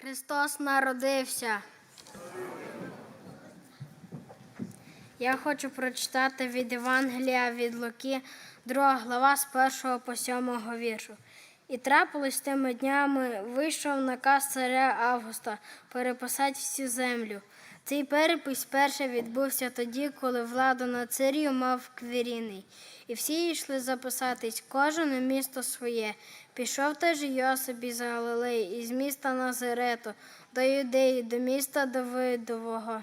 Христос народився. Я хочу прочитати від Євангелія від Луки, 2 глава з 1 по 7 віршу. І трапилось тими днями, вийшов наказ царя Августа переписати всю землю. Цей перепис перший відбувся тоді, коли владу над царів мав Квіріний. І всі йшли записатись, кожен у місто своє. Пішов теж Йосип із Галилеї, із міста Назарету, до Юдеї, до міста Давидового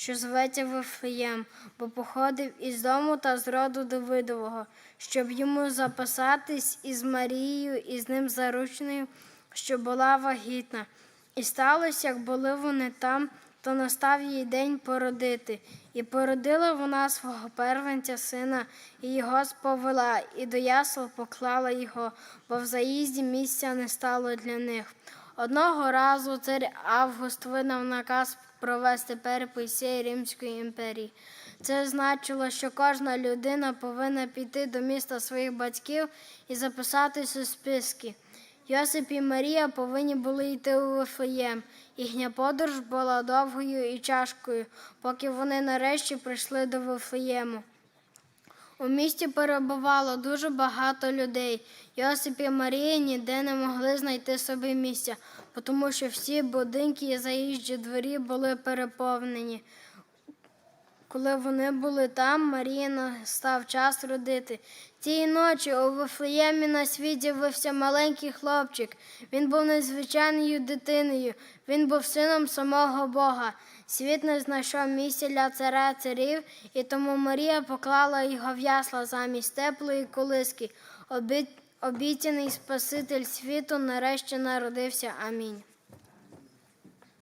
що зветься Вифлеєм, бо походив із дому та з роду Давидового, щоб йому запасатись із Марією, і з ним заручною, що була вагітна. І сталося, як були вони там, то настав їй день породити. І породила вона свого первенця сина, і його сповела, і до ясел поклала його, бо в заїзді місця не стало для них. Одного разу цар Август видав наказ провести перепис всієї Римської імперії. Це значило, що кожна людина повинна піти до міста своїх батьків і записатись у списки. Йосип і Марія повинні були йти у Вифлеєм. Їхня подорож була довгою і тяжкою, поки вони нарешті прийшли до Вифлеєму. У місті перебувало дуже багато людей. Йосип і Марія ніде не могли знайти собі місця, тому що всі будинки і заїжджі дворі були переповнені. Коли вони були там, Марії настав час родити. Тієї ночі у Вифлеємі на світ з'явився маленький хлопчик. Він був незвичайною дитиною, він був сином самого Бога. Світ не знайшов місця для царя царів, і тому Марія поклала його в ясла замість теплої колиски. Обі- Обіцяний Спаситель світу нарешті народився. Амінь.